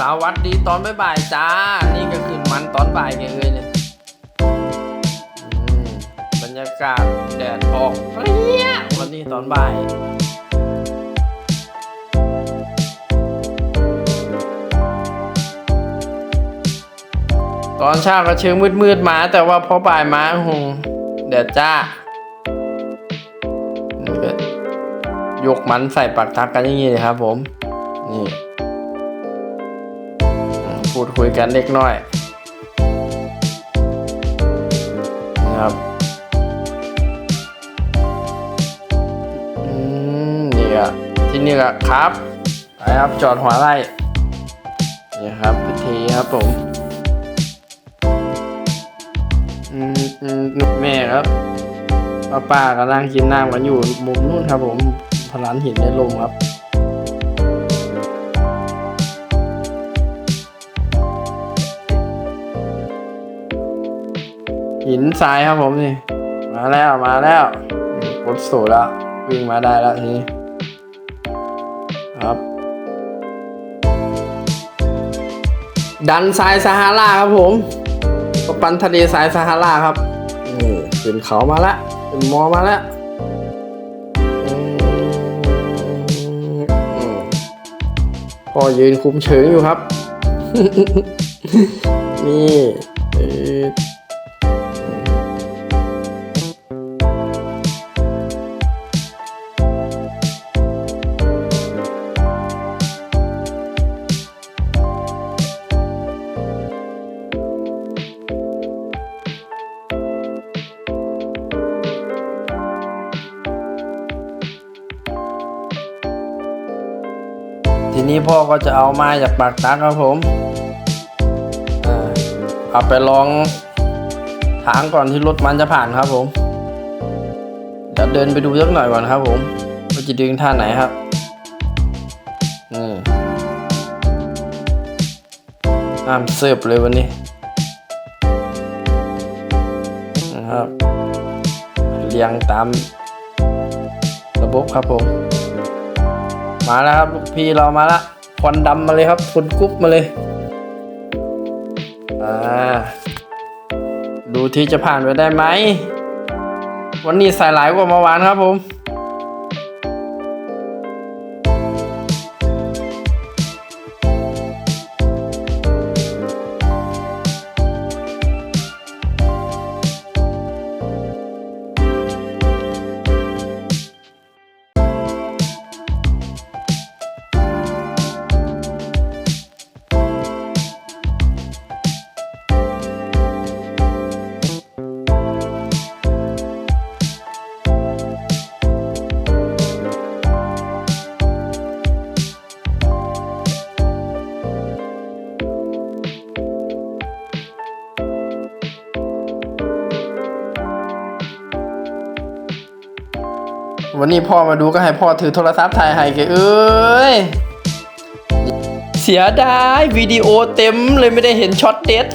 สวัสดีตอนบ่ายๆจ้า นี่ก็คือมันตอนบ่ายไงเอ้ยเนี่ยอืมบรรยากาศแดดออกเปรี้ยวันนี้ตอนบ่ายตอนเช้าก็เชิงมืดๆมา แต่ว่าพอบ่ายมาโอ้โหแดดจ้า ยกมันใส่ปากทักกันอย่างนี้เลยครับผม นี่ พูดคุยกันเล็กน้อยนะครับอืมนี่ก็ที่นี่ก็ครับไปครับจอดหัวไร่นี่ครับพิธีครับผมอืมอืมแม่ครับป้าป้ากำลังกินน้ำกันอยู่มุมนู้นครับผมพลานหินในลมครับ หินทรายครับผมนี่ มาแล้วมาแล้วรถสูแล้ว วิ่งมาได้แล้วทีนี้ครับ ดันทรายซาฮาราครับผมก็ปันทะเลทรายซาฮาราครับนี่ขึ้นเขามาแล้วขึ้นมอมาแล้วพ่อยืนคุ้มเฉิงอยู่ครับ นี่ นี้พ่อก็จะเอาไม้จากปากตักครับผมเอาไปลองทางก่อนที่รถมันจะผ่านครับผมเดี๋ยวเดินไปดูสักหน่อยก่อนครับผมว่าจะดึงท่าไหนครับนี่ห้ามเสิร์ฟเลยวันนี้นะครับเรียงตามระบบครับผม มาแล้วครับลูกพี่เรามาละควันดำมาเลยครับควันกุ๊บมาเลยอ่าดูที่จะผ่านไปได้ไหมวันนี้ใส่หลายกว่าเมื่อวานครับผม วันนี้พ่อมาดูก็ให้พ่อถือโทรศัพท์ถ่ายให้แกเอ้ย เสียดายวิดีโอเต็มเลยไม่ได้เห็นช็อตเด็ด